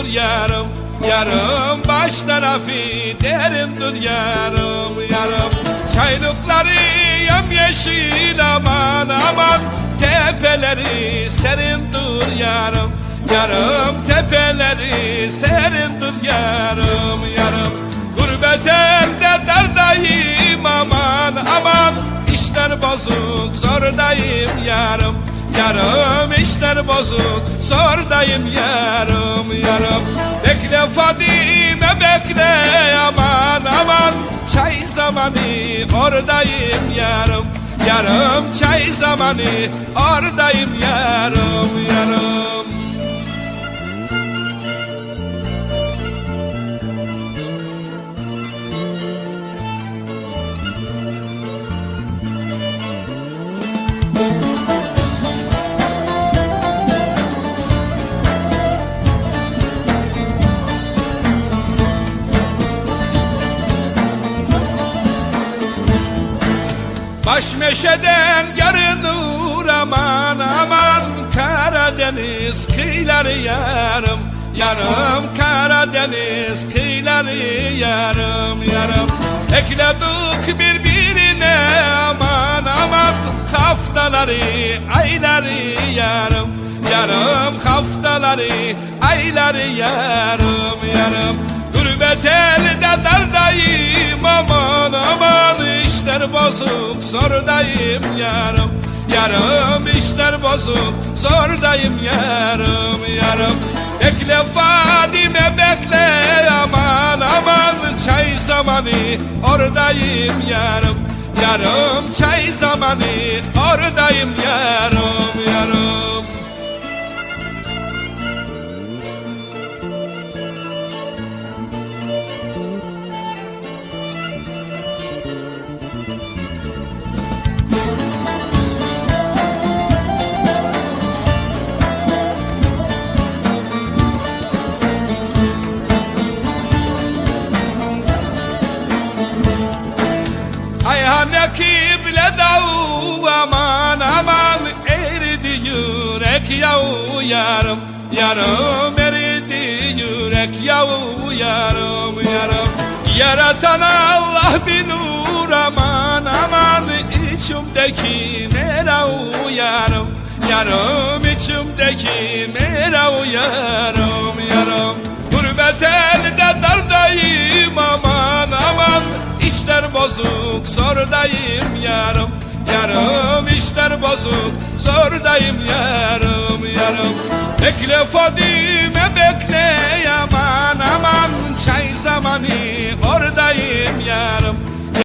derindir yarım Yarım baş tarafı derindir yarım yarım. Çaylıkları yemyeşil aman aman. Tepeleri serindir yarım Yarım. Tepeleri serindir yarım yarım. Gurbet elde dardayım aman aman. İşler bozuk zordayım yarım. Yarım işler bozuk zordayım yarım oradayım yarım Yarım çay zamanı oradayım yarım yarım Baş meşeden görünür aman aman. Karadeniz kıyıları yarım Yarım. Karadeniz kıyıları yarım yarım. Ekledik birbirine aman aman. Haftaları ayları yarım Yarım. Haftaları ayları yarım yarım. Gurbet elde dardayım aman aman işler bozuk zordayım yarım. Yarım işler bozuk zordayım yarım yarım. Bekle Fadime bekle aman aman. Çay zamanı oradayım yarım. Yarım çay zamanı oradayım yarım Kible davu aman aman eridi yürek yavu yarım yarım eridi yürek yavu yarım yarım. Yaratan Allah bir nur aman aman içimdeki meravu yarım yarım içimdeki yarım yarım zordayım yarım Yarım işler bozuk. Zordayım yarım yarım. Bekle Fadime bekle aman aman. Çay zamanı oradayım yarım